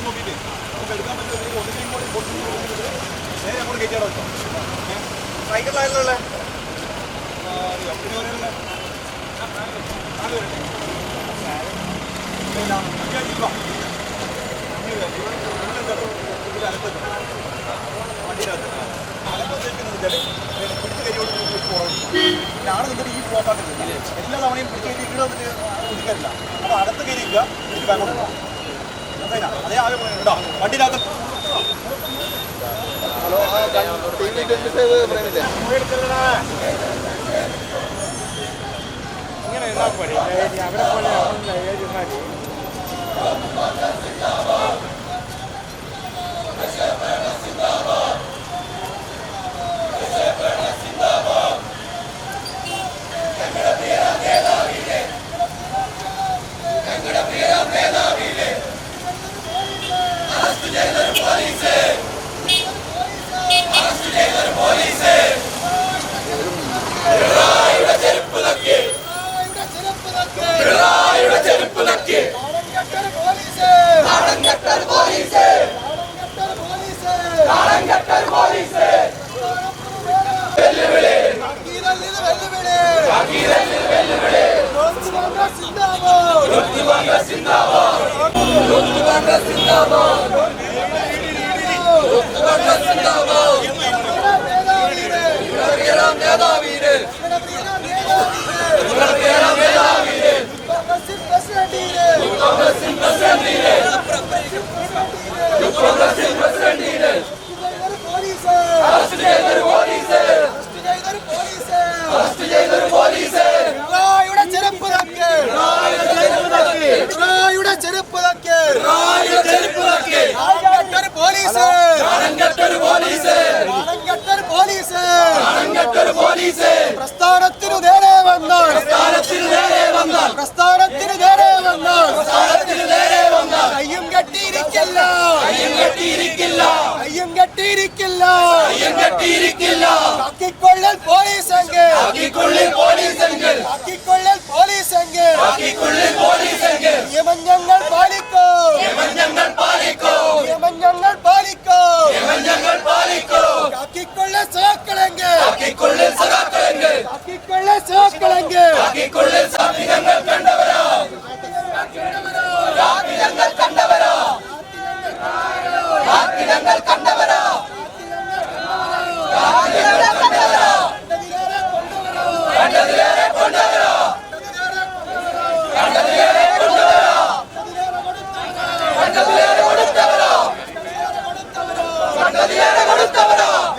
സാഹചര്യം നോക്കിയിട്ട് നമുക്ക് എടുക്കാൻ പറ്റുന്ന ഒന്നിനെയും കൂടി കൊടുത്തിട്ട് നേരെ അങ്ങോട്ട് കയറ്റിയാലോ വെച്ചോ സൈക്കിളിലായാലുള്ള രൂപ ആണെന്നുണ്ടെങ്കിൽ ഈ പോകാൻ പാടില്ല എല്ലാ തവണയും പിടിച്ചു കയറ്റി ഇവിടെ കുടിക്കാറില്ല അപ്പോൾ അകത്ത് കയറിയില്ല എനിക്ക് ബാങ്കോട്ട് പോകാം? അതേ ആകെ കേട്ടോ വണ്ടിയിനകത്ത് ഇങ്ങനെ എന്നാ പോലെ അവിടെ പോലെ ഏഴ് പോലീസ് പ്രസ്ഥാനത്തിനു നേരെ വന്നാൽ. പ്രസ്ഥാനത്തിനു നേരെ വന്നാൽ. പ്രസ്ഥാനത്തിനു നേരെ വന്നാൽ. കയ്യും കെട്ടിയിരിക്കില്ല. കയ്യും കെട്ടിയിരിക്കില്ല. കാക്കിക്കൊള്ളൽ പോലീസ് എങ്കിൽ കാക്കിക്കൊള്ളിൽ പോലീസ് എങ്കിൽ നിയമം ഞങ്ങൾ പാലിക്കോ നിയമം ഞങ്ങൾ പാലിക്കോ കാക്കിക്കൊള്ള സഹാക്കളെങ്കിൽ കാക്കിക്കൊള്ള സഹാക്കളെങ്കിൽ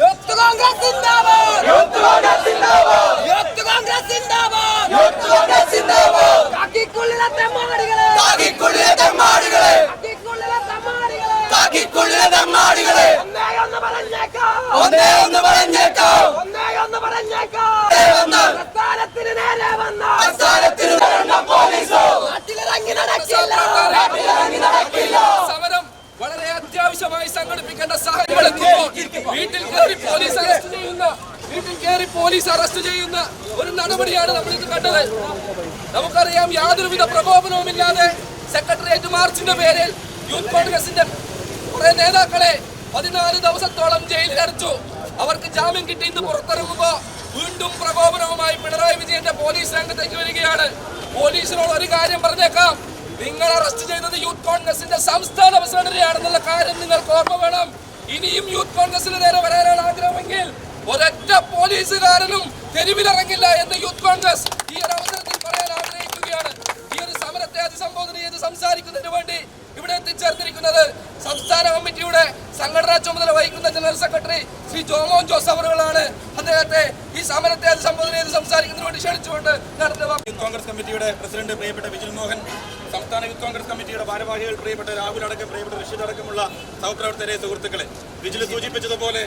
യൂത്ത് കോൺഗ്രസ് സിന്ദാബാദ് യൂത്ത് കോൺഗ്രസ് സിന്ദാബാദ് യൂത്ത് കോൺഗ്രസ് സിന്ദാബാദ് യൂത്ത് കോൺഗ്രസ് സിന്ദാബാദ് കാക്കിക്കുള്ളിലെ തെമ്മാടികളെ കാക്കിക്കുള്ളിലെ തെമ്മാടികളെ കാക്കിക്കുള്ളിലെ തെമ്മാടികളെ കാക്കിക്കുള്ളിലെ തെമ്മാടികളെ ഒന്നേ ഒന്ന് പറഞ്ഞേക്കാം ഒന്നേ ഒന്ന് പറഞ്ഞേക്കാം ഒന്നേ ഒന്ന് പറഞ്ഞേക്കാം പ്രസ്ഥാനത്തിന് നേരെ വന്ന പ്രസ്ഥാനത്തിന് നേരെ പോലീസോ നാട്ടിലിറങ്ങി നടക്കില്ല നാട്ടിലിറങ്ങി നടക്കില്ല സമരം വളരെ അത്യാവശ്യമായി സംഘടിപ്പിക്കേണ്ട സാഹചര്യം എത്തുമ്പോൾ വീട്ടിൽ കയറി പോലീസ് അറസ്റ്റ് ചെയ്യുന്ന വീട്ടിൽ കയറി പോലീസ് അറസ്റ്റ് ചെയ്യുന്ന ഒരു നടപടിയാണ് നമ്മൾ ഇത് കണ്ടത്. നമുക്കറിയാം യാതൊരുവിധ പ്രകോപനവുമില്ലാതെ സെക്രട്ടേറിയറ്റ് മാർച്ചിന്റെ പേരിൽ യൂത്ത് കോൺഗ്രസിന്റെ കുറെ നേതാക്കളെ പതിനാല് ദിവസത്തോളം ജയിലിൽ അടച്ചു. അവർക്ക് ജാമ്യം കിട്ടി ഇന്ന് പുറത്തിറങ്ങുമ്പോ വീണ്ടും പ്രകോപനവുമായി പിണറായി വിജയന്റെ പോലീസ് രംഗത്തേക്ക് വരികയാണ്. പോലീസിനോട് ഒരു കാര്യം പറഞ്ഞേക്കാം. നിങ്ങൾ അറസ്റ്റ് ചെയ്തത് യൂത്ത് കോൺഗ്രസിന്റെ സംസ്ഥാന പ്രസിഡന്റിനെയാണെന്നുള്ള കാര്യം നിങ്ങൾക്ക് ഓർമ്മ വേണം. ഇനിയും യൂത്ത് കോൺഗ്രസിന് നേരെ വരാനാണ് ഒരൊറ്റ പോലീസുകാരനും തെരുവിലിറങ്ങില്ല എന്ന് യൂത്ത് കോൺഗ്രസ് ഈ ഒരു അവസരത്തിൽ പറയാൻ ആഗ്രഹിക്കുകയാണ്. ഈ ഒരു സമരത്തെ അഭിസംബോധന ചെയ്ത് സംസാരിക്കുന്നതിന് വേണ്ടി ഇവിടെ എത്തിച്ചേർന്നിരിക്കുന്നത്. സംസ്ഥാന കമ്മിറ്റിയുടെ സംഘടനാ ചുമതല വഹിക്കുന്ന ജനറൽ സെക്രട്ടറി ശ്രീ ജോമോൻ ജോസ് അവറുകളാണ് അദ്ദേഹത്തെ ഈ സമരത്തെ അഭിസംബോധന ചെയ്ത് സംസാരിക്കുന്നതിന് വേണ്ടി ക്ഷണിച്ചുകൊണ്ട് നടത്തുക യൂത്ത് കോൺഗ്രസ് കമ്മിറ്റിയുടെ പ്രസിഡന്റ് പ്രിയപ്പെട്ട വിജിൽ മോഹൻ സംസ്ഥാന യൂത്ത് കോൺഗ്രസ് കമ്മിറ്റിയുടെ ഭാരവാഹികൾ പ്രിയപ്പെട്ട രാഹുൽ അടക്കം പ്രിയപ്പെട്ട റഷീദ് അടക്കമുള്ള സഹപ്രവർത്തകരെ സുഹൃത്തുക്കളെ. വിജിൽ സൂചിപ്പിച്ചതുപോലെ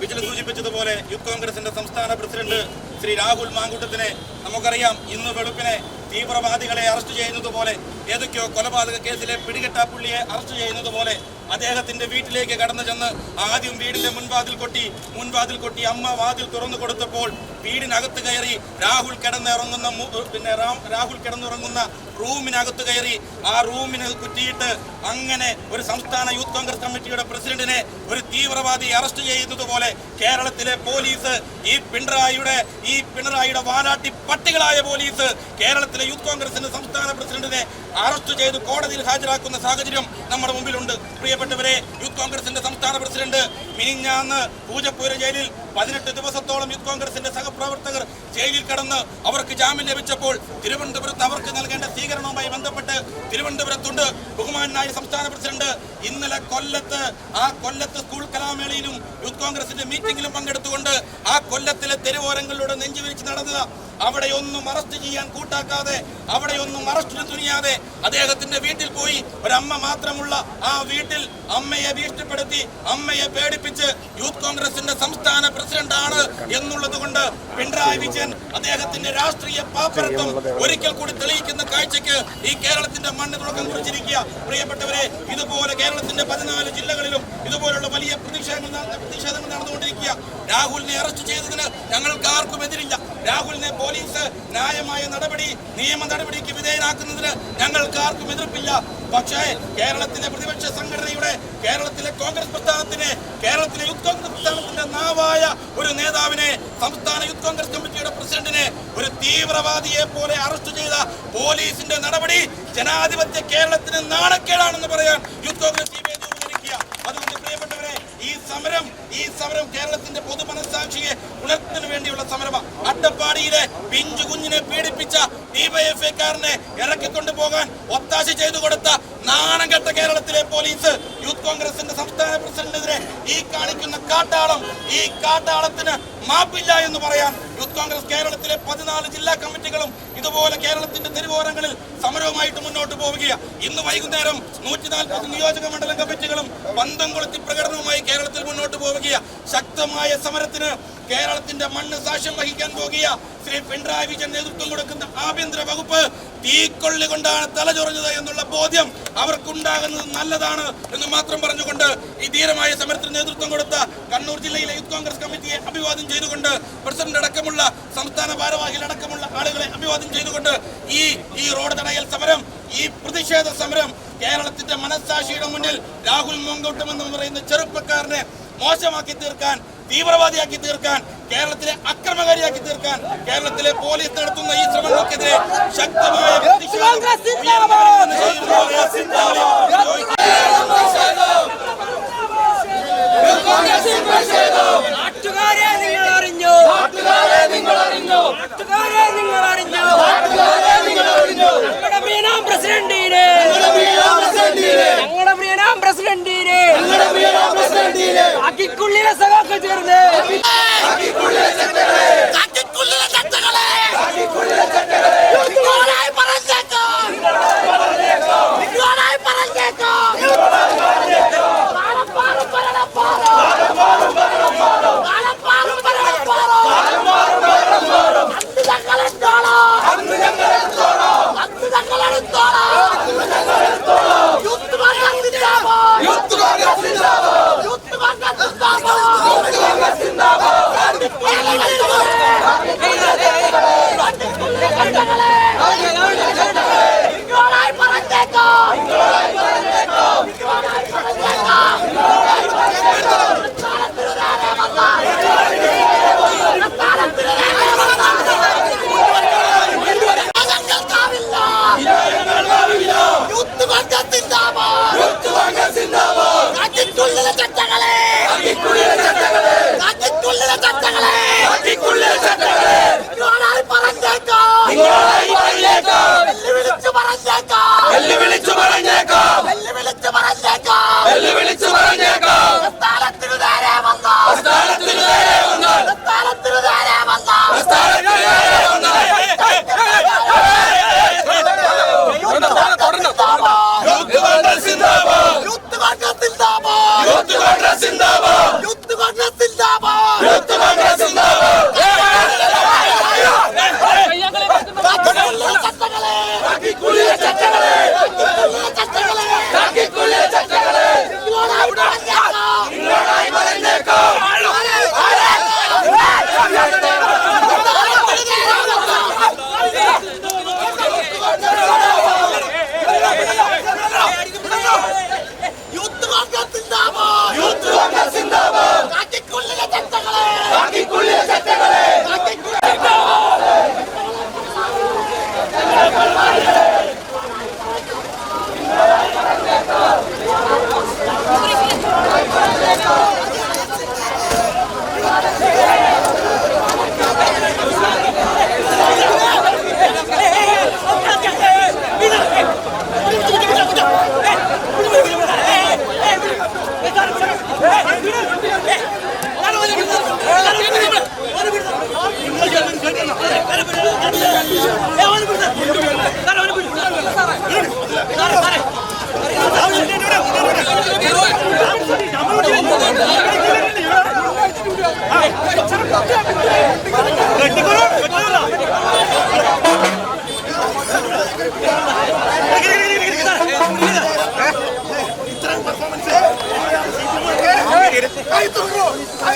വിജിൽ സൂചിപ്പിച്ചതുപോലെ യൂത്ത് കോൺഗ്രസിന്റെ സംസ്ഥാന പ്രസിഡന്റ് ശ്രീ രാഹുൽ മാങ്കൂട്ടത്തിനെ നമുക്കറിയാം ഇന്ന് വെളുപ്പിനെ തീവ്രവാദികളെ അറസ്റ്റ് ചെയ്യുന്നതുപോലെ ഏതൊക്കെയോ കൊലപാതക കേസിലെ പിടികെട്ടാപ്പുള്ളിയെ അറസ്റ്റ് ചെയ്യുന്നത് പോലെ അദ്ദേഹത്തിന്റെ വീട്ടിലേക്ക് കടന്നു ചെന്ന് ആദ്യം വീടിന്റെ മുൻവാതിൽ കൊട്ടി മുൻവാതിൽ കൊട്ടി അമ്മ വാതിൽ തുറന്നു കൊടുത്തപ്പോൾ വീടിനകത്ത് കയറി രാഹുൽ കിടന്നിറങ്ങുന്ന പിന്നെ രാഹുൽ കിടന്നുറങ്ങുന്ന റൂമിനകത്ത് കയറി ആ റൂമിന് കുറ്റിയിട്ട് അങ്ങനെ ഒരു സംസ്ഥാന യൂത്ത് കോൺഗ്രസ് കമ്മിറ്റിയുടെ പ്രസിഡന്റിനെ ഒരു തീവ്രവാദി അറസ്റ്റ് ചെയ്യുന്നത് പോലെ കേരളത്തിലെ പോലീസ് ഈ പിണറായിയുടെ ഈ പിണറായിയുടെ വാലാട്ടി പട്ടികളായ പോലീസ് കേരളത്തിലെ യൂത്ത് കോൺഗ്രസിന്റെ സംസ്ഥാന പ്രസിഡന്റിനെ അറസ്റ്റ് ചെയ്ത് കോടതിയിൽ ഹാജരാക്കുന്ന സാഹചര്യം നമ്മുടെ മുമ്പിലുണ്ട്. പ്രിയപ്പെട്ടവരെ യൂത്ത് കോൺഗ്രസിന്റെ സംസ്ഥാന പ്രസിഡന്റ് മിനിഞ്ഞാന്ന് പൂജപ്പൂര ജയിലിൽ പതിനെട്ട് ദിവസത്തോളം യൂത്ത് കോൺഗ്രസിന്റെ സഹപ്രവർത്തകർ ജയിലിൽ കടന്ന് അവർക്ക് ജാമ്യം ലഭിച്ചപ്പോൾ തിരുവനന്തപുരത്ത് അവർക്ക് നൽകേണ്ട സ്വീകരണവുമായി ബന്ധപ്പെട്ട് തിരുവനന്തപുരത്തുണ്ട് ബഹുമാനായ സംസ്ഥാന പ്രസിഡന്റ്. ഇന്നലെ കൊല്ലത്ത് ആ കൊല്ലത്ത് സ്കൂൾ കലാമേളയിലും യൂത്ത് കോൺഗ്രസിന്റെ മീറ്റിംഗിലും പങ്കെടുത്തുകൊണ്ട് ആ കൊല്ലത്തിലെ തെരുവോരങ്ങളിലൂടെ നെഞ്ചുവിരിച്ച് നടന്നത് അവിടെയൊന്നും അറസ്റ്റ് ചെയ്യാൻ കൂട്ടാക്കാതെ അവിടെയൊന്നും അറസ്റ്റിന് തുനിയാതെ അദ്ദേഹത്തിന്റെ വീട്ടിൽ പോയി ഒരമ്മ മാത്രമുള്ള ആ വീട്ടിൽ അമ്മയെ ഭീഷണിപ്പെടുത്തി അമ്മയെ പേടിപ്പിച്ച് യൂത്ത് കോൺഗ്രസിന്റെ സംസ്ഥാന പ്രസിഡന്റാണ് എന്നുള്ളത് കൊണ്ട് പിണറായി വിജയൻ അദ്ദേഹത്തിന്റെ രാഷ്ട്രീയ പാപ്പരത്വം ഒരിക്കൽ കൂടി തെളിയിക്കുന്ന കാഴ്ചയ്ക്ക് ഈ കേരളത്തിന്റെ മണ്ണ് തുടക്കം കുറിച്ചിരിക്കുക. പ്രിയപ്പെട്ടവരെ ഇതുപോലെ കേരളത്തിന്റെ പതിനാല് ജില്ലകളിലും ഇതുപോലുള്ള വലിയ പ്രതിഷേധങ്ങൾ പ്രതിഷേധങ്ങൾ നടന്നുകൊണ്ടിരിക്കുക. രാഹുലിനെ അറസ്റ്റ് ചെയ്തതിന് ഞങ്ങൾക്ക് ആർക്കും എതിരില്ല. രാഹുലിനെ പോലീസ് ന്യായമായ നടപടി നിയമ നടപടിക്ക് വിധേയനാക്കുന്നതിന് ഞങ്ങൾക്ക് ആർക്കും എതിർപ്പില്ല. പക്ഷേ കേരളത്തിലെ പ്രതിപക്ഷ സംഘടനയുടെ കേരളത്തിലെ കോൺഗ്രസ് പ്രസ്ഥാനത്തിന് കേരളത്തിലെ യൂത്ത് കോൺഗ്രസ് പ്രസ്ഥാനത്തിന്റെ നാവായ ഒരു നേതാവിനെ സംസ്ഥാന യൂത്ത് കോൺഗ്രസ് കമ്മിറ്റിയുടെ പ്രസിഡന്റിനെ ഒരു തീവ്രവാദിയെ പോലെ അറസ്റ്റ് ചെയ്ത പോലീസിന്റെ നടപടി ജനാധിപത്യ കേരളത്തിന് നാണക്കേടാണെന്ന് പറയാൻ യൂത്ത് കോൺഗ്രസ് അതുകൊണ്ട് ഈ സമരം ഈ സമരം കേരളത്തിന്റെ പൊതു മനസ്സാക്ഷിയെ ഉണർത്തിന് വേണ്ടിയുള്ള സമരമാണ് അട്ടപ്പാടിയിലെ പിഞ്ചു കുഞ്ഞിനെ പീഡിപ്പിച്ച ഡിവൈഎഫ്ഐക്കാരനെ ഇറക്കിക്കൊണ്ടു പോകാൻ ഒത്താശ ചെയ്തു കൊടുത്ത നാണം കെട്ട കേരളത്തിലെ പോലീസ് യൂത്ത് കോൺഗ്രസിന്റെ സംസ്ഥാന പ്രസിഡന്റിനെതിരെ ഈ കാണിക്കുന്ന കാട്ടാളം ഈ കാട്ടാളത്തിന് മാപ്പില്ല എന്ന് പറയാൻ യൂത്ത് കോൺഗ്രസ് കേരളത്തിലെ പതിനാല് ജില്ലാ കമ്മിറ്റികളും ഇതുപോലെ കേരളത്തിന്റെ തെരുവോരങ്ങളിൽ സമരവുമായിട്ട് മുന്നോട്ട് പോവുകയാണ്. ഇന്ന് വൈകുന്നേരം നൂറ്റി നാൽപ്പത് നിയോജക മണ്ഡലം കമ്മിറ്റികളും പന്തം കൊളുത്തി പ്രകടനവുമായി കേരളത്തിൽ മുന്നോട്ട് പോവുകയാണ്. ശക്തമായ സമരത്തിന് കേരളത്തിന്റെ മണ്ണ് സാക്ഷ്യം വഹിക്കാൻ പോകിയ ശ്രീ പിണറായി വിജയൻ നേതൃത്വം കൊടുക്കുന്ന ആഭ്യന്തര വകുപ്പ് തീക്കൊള്ളി കൊണ്ടാണ് എന്നുള്ള ബോധ്യം അവർക്കുണ്ടാകുന്നത് നല്ലതാണ് എന്ന് മാത്രം പറഞ്ഞുകൊണ്ട് ഈ ധീരമായ സമരത്തിന് നേതൃത്വം കൊടുത്ത കണ്ണൂർ ജില്ലയിലെ യൂത്ത് കോൺഗ്രസ് കമ്മിറ്റിയെ അഭിവാദ്യം ചെയ്തുകൊണ്ട് പ്രസിഡന്റ് അടക്കമുള്ള സംസ്ഥാന ഭാരവാഹികൾ അടക്കമുള്ള ആളുകളെ അഭിവാദ്യം ചെയ്തുകൊണ്ട് ഈ ഈ റോഡ് തടയൽ സമരം ഈ പ്രതിഷേധ സമരം കേരളത്തിന്റെ മനസ്സാക്ഷിയുടെ മുന്നിൽ രാഹുൽ മോങ്കോട്ടം എന്ന് പറയുന്ന ചെറുപ്പക്കാരനെ മോശമാക്കി തീർക്കാൻ തീവ്രവാദിയാക്കി തീർക്കാൻ കേരളത്തിലെ അക്രമകാരിയാക്കി തീർക്കാൻ കേരളത്തിലെ പോലീസ് നടത്തുന്ന ഈ ശ്രമങ്ങൾക്കെതിരെ ശക്തമായ പ്രസിഡന്റ് നാട്ടുകാരെ നിങ്ങൾ അറിഞ്ഞോ? നാട്ടുകാരെ നിങ്ങൾ അറിഞ്ഞോ? നാട്ടുകാരെ നിങ്ങൾ അറിഞ്ഞോ? നാട്ടുകാരെ നിങ്ങൾ അറിഞ്ഞോ? നമ്മുടെ പ്രിയനാം പ്രസിഡന്റിനെ. ഞങ്ങളുടെ പ്രിയനാം പ്രിയനാം പ്രസിഡന്റിനെ കാക്കിക്കുള്ളിലെ സഖാക്കൾ ചേർന്ന്. കാക്കിക്കുള്ളിലെ ചട്ടകളെ.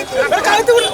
ഒരു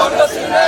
കോൺഗ്രസിന്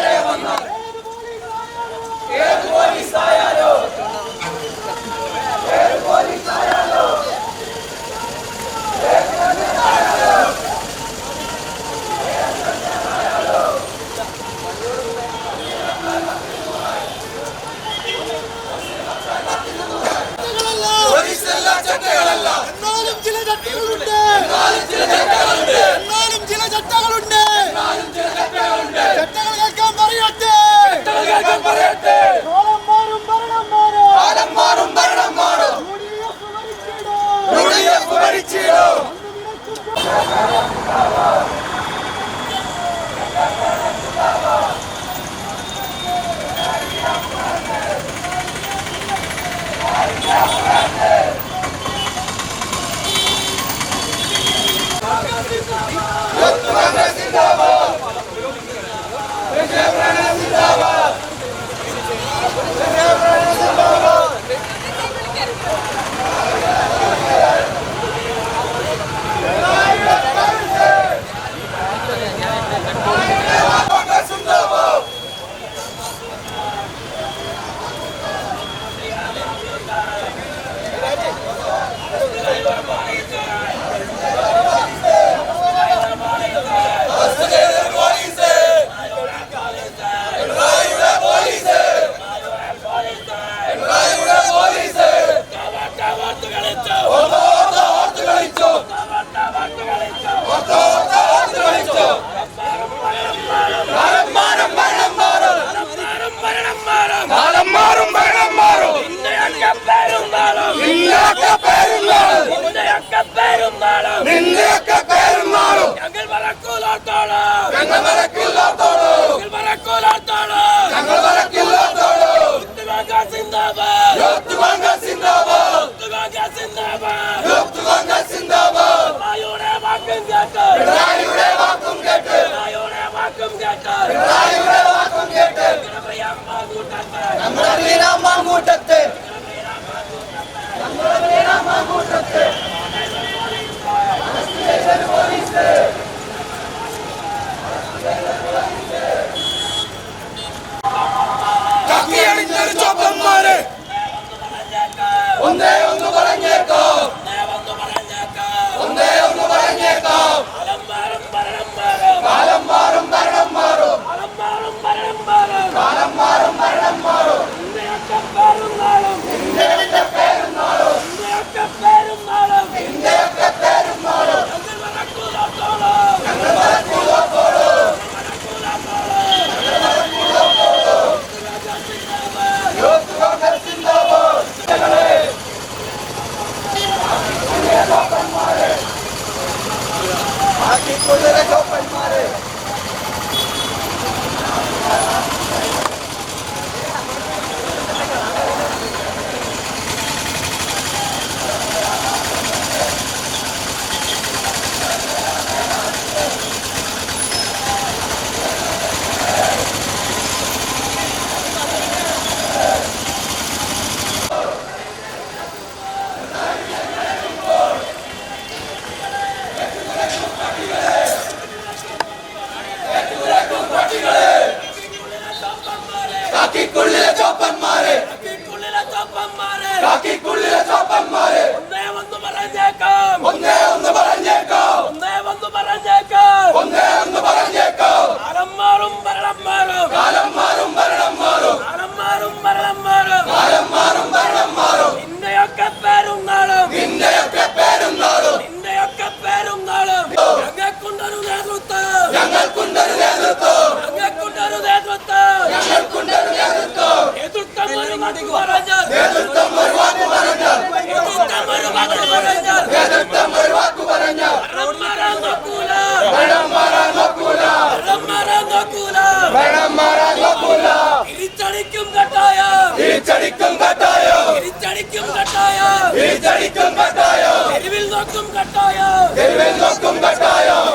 തിരിച്ചടിക്കും കട്ടായം. തിരിച്ചടിക്കും കട്ടായം. തിരിച്ചടിക്കും കട്ടായം. തിരിച്ചടിക്കും കട്ടായം. തെരുവിൽ നോക്കും കട്ടായം. തെരുവിൽ നോക്കും കട്ടായം.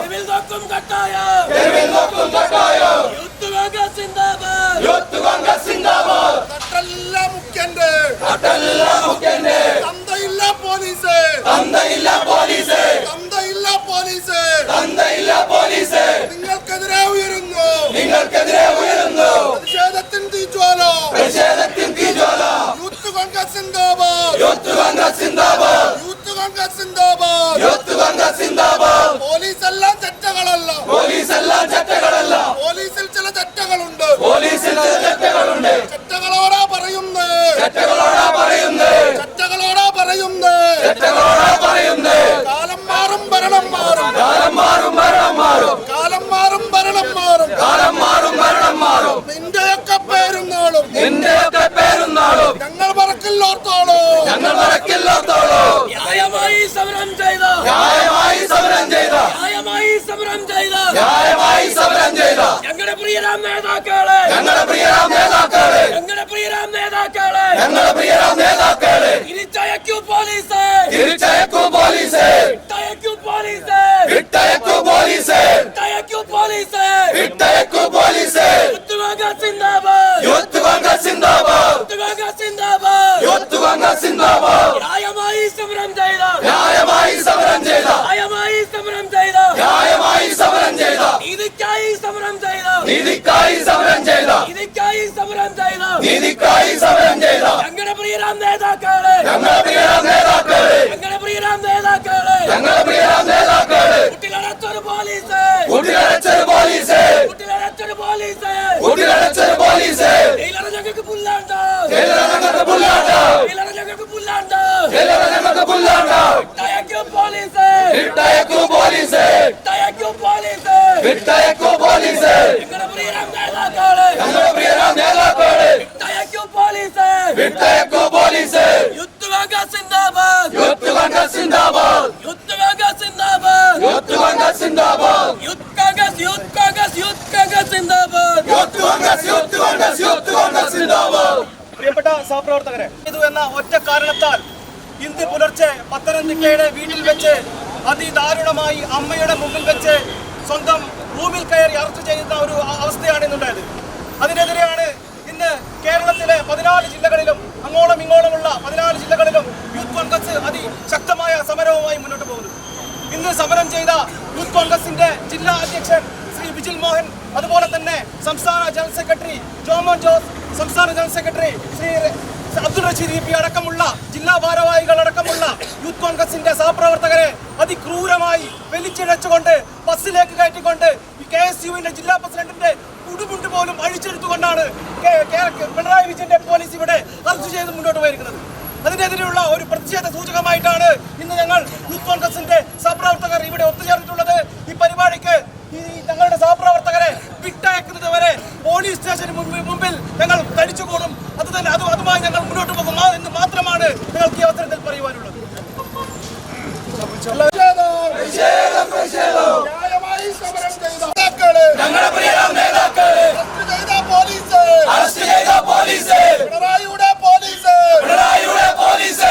al! പ്രിയരാം നേതാക്കളെ. ഞങ്ങളുടെ പ്രിയരാം നേതാക്കളെ. തിരിച്ചയക്കൂ പോലീസ്. തിരിച്ചയക്കൂ പോലീസ്. വിട്ടയക്കൂ പോലീസ്. വിട്ടയക്കൂ പോലീസ്. വിട്ടയക്കൂ പോലീസ്. വിട്ടയക്കൂ പോലീസ്. യൂത്ത് കോൺഗ്രസ് സിന്ദാബാദ്. യൂത്ത് കോൺഗ്രസ് സിന്ദാബാദ്. യൂത്ത് കോൺഗ്രസ് സിന്ദാബാദ്. യൂത്ത് കോൺഗ്രസ് സിന്ദാബാദ് ന്യായമായി സമരം ചെയ്ത ന്യായമായി സമരം ചെയ്ത ന്യായമായി സമരം ചെയ്ത ന്യായമായി സമരം ചെയ്ത നീതിക്കായി സമരം ചെയ്ത നീതിക്കായി സമരം ചെയ്ത നീതിക്കായി സമരം ചെയ്ത നീതിക്കായി സമരം ചെയ്ത ഞങ്ങളുടെ പ്രിയരാം നേതാക്കളെ ഞങ്ങളുടെ പ്രിയരാം നേതാക്കളെ ഞങ്ങളുടെ പ്രിയരാം നേതാക്കളെ ഞങ്ങളുടെ പ്രിയരാം നേതാക്കളെ കുട്ടികളടച്ചൊരു പോലീസ് കുട്ടികളച്ചൊരു പോലീസ് കുട്ടികളടച്ചൊരു പോലീസ് കുട്ടികളച്ചൊരു പോലീസ് ജയിലറ ഞങ്ങൾക്ക് പുല്ലാണ്ട് കേരള ഞങ്ങൾക്ക് പുല്ലാണ്ട ജയിലറ ഞങ്ങൾക്ക് പുല്ലാണ്ട് കേരള ഞങ്ങൾക്ക് പുല്ലാണ്ട വിട്ടയക്കൂ പോലീസ് വിട്ടയക്കൂ പോലീസ് വിട്ടയക്കൂ പോലീസ് വിട്ടയക്കൂ പോലീസ്. ഞങ്ങളുടെ പ്രിയരാം നേതാക്കളെ. വിട്ടയക്കൂ പോലീസ്. വിട്ടയക്കൂ പോലീസ്. യൂത്ത് സിന്ദാബാദ്. യൂത്ത് സിന്ദാബാദ്. യൂത്ത് സിന്ദാബാദ്. യൂത്ത് സിന്ദാബാദ്. Youth Congress youth Congress youth Congress സിന്ദാബാദ്. Youth Congress youth Congress youth Congress സിന്ദാബാദ്. പ്രിയപ്പെട്ട സഹപ്രവർത്തകരെ ഇത് എന്ന ഒറ്റ കാരണത്താൽ ഇന്ന് പുലർച്ചെ പത്തനംതിട്ടയുടെ വീട്ടിൽ വെച്ച് അതിദാരുണമായി അമ്മയുടെ മുമ്പിൽ വെച്ച് സ്വന്തം റൂമിൽ കയറി അറസ്റ്റ് ചെയ്യുന്ന ഒരു അവസ്ഥയാണ് ഇന്നുണ്ടായത്. അതിനെതിരെയാണ് ഇന്ന് കേരളത്തിലെ പതിനാല് ജില്ലകളിലും അങ്ങോളം ഇങ്ങോളമുള്ള പതിനാല് ജില്ലകളിലും യൂത്ത് കോൺഗ്രസ് അതിശക്തമായ സമരവുമായി മുന്നോട്ട് പോകുന്നു ഇന്ന് സമരം ചെയ്ത യൂത്ത് കോൺഗ്രസിന്റെ ജില്ലാ അധ്യക്ഷൻ ശ്രീ വിജിൽ മോഹൻ അതുപോലെ തന്നെ സംസ്ഥാന ജനറൽ സെക്രട്ടറി ജോമോൻ ജോസ് സംസ്ഥാന general secretary Shri Abdul Rasheed P അടക്കമുള്ള ജില്ലാ ഭാരവാഹികൾ അടക്കമുള്ള യൂത്ത് കോൺഗ്രസിന്റെ സഹപ്രവർത്തകരെ അതിക്രൂരമായി വലിച്ചിഴച്ചുകൊണ്ട് ബസ്സിലേക്ക് കയറ്റിക്കൊണ്ട് കെ എസ് യുവിന്റെ ജില്ലാ പ്രസിഡന്റിന്റെ ഉടുമുണ്ട് പോലും അഴിച്ചെടുത്തുകൊണ്ടാണ് പിണറായി വിജയന്റെ പോലീസ് ഇവിടെ അറസ്റ്റ് ചെയ്ത് മുന്നോട്ട് പോയിരിക്കുന്നത്. അതിനെതിരെയുള്ള ഒരു പ്രതിഷേധ സൂചകമായിട്ടാണ് ഇന്ന് ഞങ്ങൾ യൂത്ത് കോൺഗ്രസിന്റെ സഹപ്രവർത്തകർ ഇവിടെ ഒത്തുചേർന്നിട്ടുള്ളത്. ഈ പരിപാടിക്ക് ഞങ്ങളുടെ സഹപ്രവർത്തകരെ വിട്ടയക്കുന്നത് വരെ പോലീസ് സ്റ്റേഷന് മുമ്പിൽ ഞങ്ങൾ തടിച്ചുകൂടും അത് തന്നെ അത് അതുമായി ഞങ്ങൾ മുന്നോട്ട് പോകും. എന്ന് മാത്രമാണ് ഞങ്ങൾക്ക് ഈ അവസരത്തിൽ പറയുവാനുള്ളത്. ന്യായമായി സമരം ചെയ്ത നേതാക്കൾ, ഞങ്ങളുടെ പ്രിയരാം നേതാക്കളെ. പോലീസ്. പിണറായിയുടെ പോലീസ്. പിണറായിയുടെ പോലീസ്.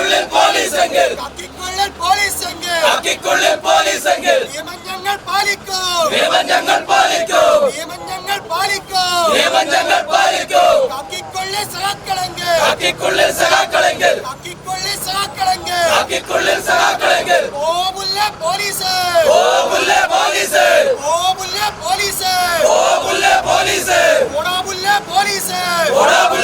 താക്കിക്കൊള്ളിൽ പോലീസെങ്കിൽ താക്കിക്കൊള്ളിൽ പോലീസെങ്കിൽ താക്കിക്കൊള്ളിൽ പോലീസെങ്കിൽ നിയമം ഞങ്ങൾ പാലിക്കും നിയമം ഞങ്ങൾ പാലിക്കും നിയമം ഞങ്ങൾ പാലിക്കും നിയമം ഞങ്ങൾ പാലിക്കും താക്കിക്കൊള്ളിൽ സഹാക്കളെങ്കിൽ താക്കിക്കൊള്ളിൽ സഹാക്കളെങ്കിൽ താക്കിക്കൊള്ളിൽ സഹാക്കളെങ്കിൽ താക്കിക്കൊള്ളിൽ സഹാക്കളെങ്കിൽ ഓമുല്ല പോലീസ് ഓമുല്ല പോലീസ് ഓമുല്ല പോലീസ് ഓമുല്ല പോലീസ് ഓടാമുല്ല പോലീസ് ഓടാമുല്ല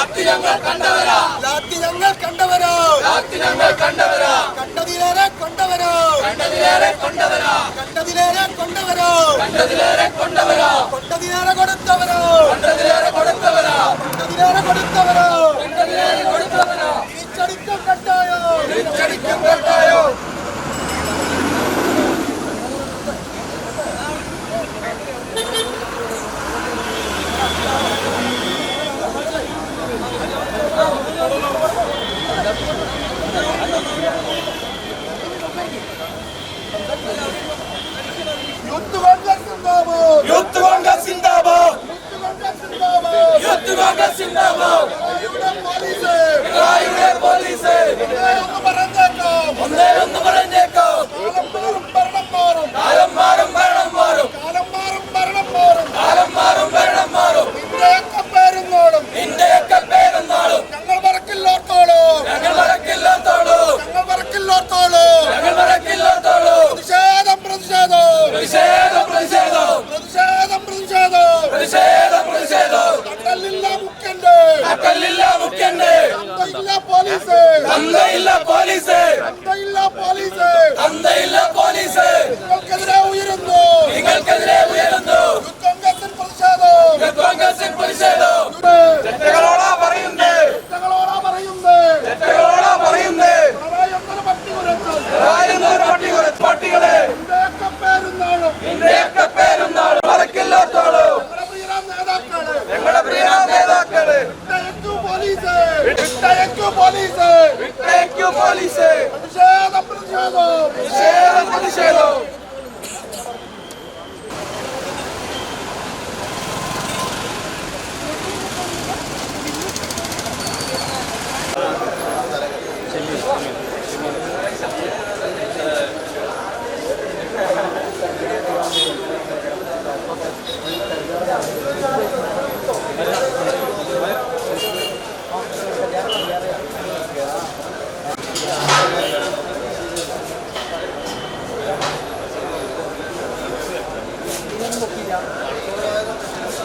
ലാത്തി ഞങ്ങൾ കണ്ടവരാ. ലാത്തി ഞങ്ങൾ കണ്ടവരാ. ലാത്തി ഞങ്ങൾ കണ്ടവരാ. കണ്ടതിലേറെ കൊണ്ടവരോ. കണ്ടതിലേറെ കൊണ്ടവരാ. കണ്ടതിലേറെ കൊണ്ടവരോ. കണ്ടതിലേറെ കൊണ്ടവരാ. കൊണ്ടതിലേറെ കൊടുത്തവരോ.